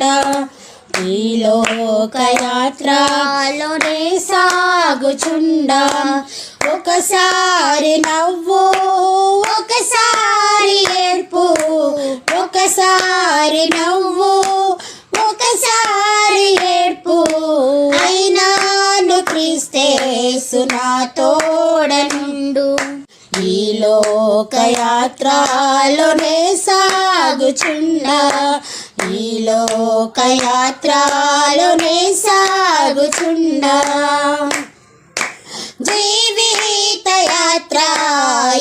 సాగుచుండా ఈ లోకయాత్రలోనే సాగుచుండా. ఒకసారి నవ్వు ఒకసారి ఏర్పు ఒకసారి నవ్వు ఒకసారి ఏర్పు అయినాను క్రీస్తేసు నా తోడనుండు. ఈ లోకయాత్రలోనే సాగుచుండా. ఈ లోకయాత్రలోనే సాగుచుండా జీవిత యాత్ర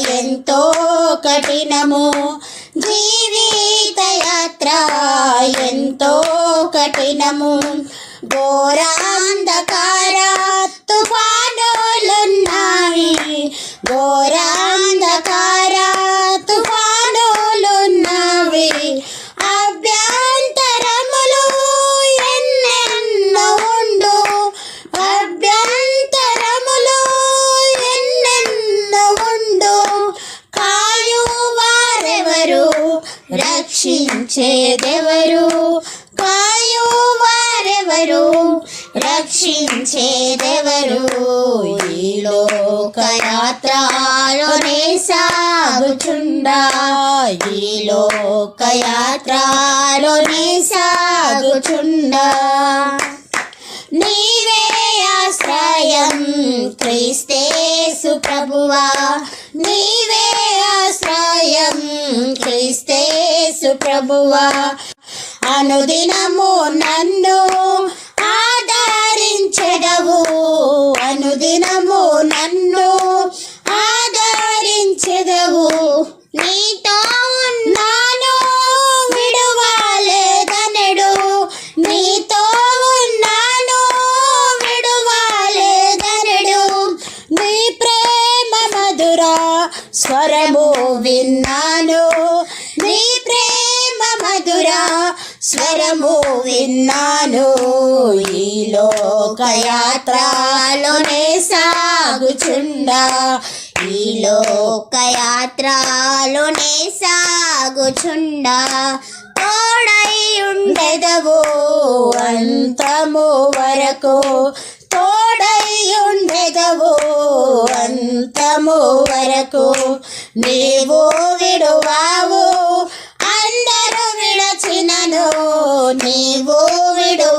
ఎంతో కఠినము. జీవిత యాత్ర ఎంతో కఠినము. ఘోరాంధకార రక్షించేదెవరు కాయు వారెవరు రక్షించేదెవరు? ఈ లోకయాత్రలోనే సాగుచుండా? ఈ లోకయాత్రలోనే సాగుచుండా? నీవే ఆశ్రయం క్రీస్తేసు ప్రభువా నీవే ఆశ్రయం. క్రీస్తేసు ప్రభువా అనుదినము నన్ను స్వరము విన్నాను. నీ ప్రేమ మధుర స్వరము విన్నాను. ఈ లోకయాత్రలోనే సాగుచుండా. ఈ లోకయాత్రలోనే సాగుచుండా. తోడై ఉండెదవు అంతము వరకు నీవు విడువావు అందరూ విడచినను. నీవు విడువ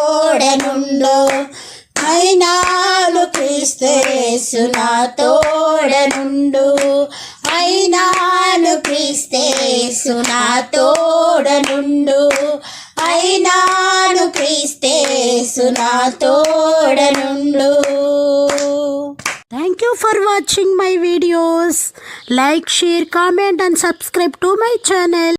అయినాను క్రీస్తేసు నా తోడనుండు అయినాను క్రీస్తేసు నా తోడనుండు అయినాను క్రీస్తేసు నా తోడనుండు Thank you for watching my videos. Like, share, comment and subscribe to my channel.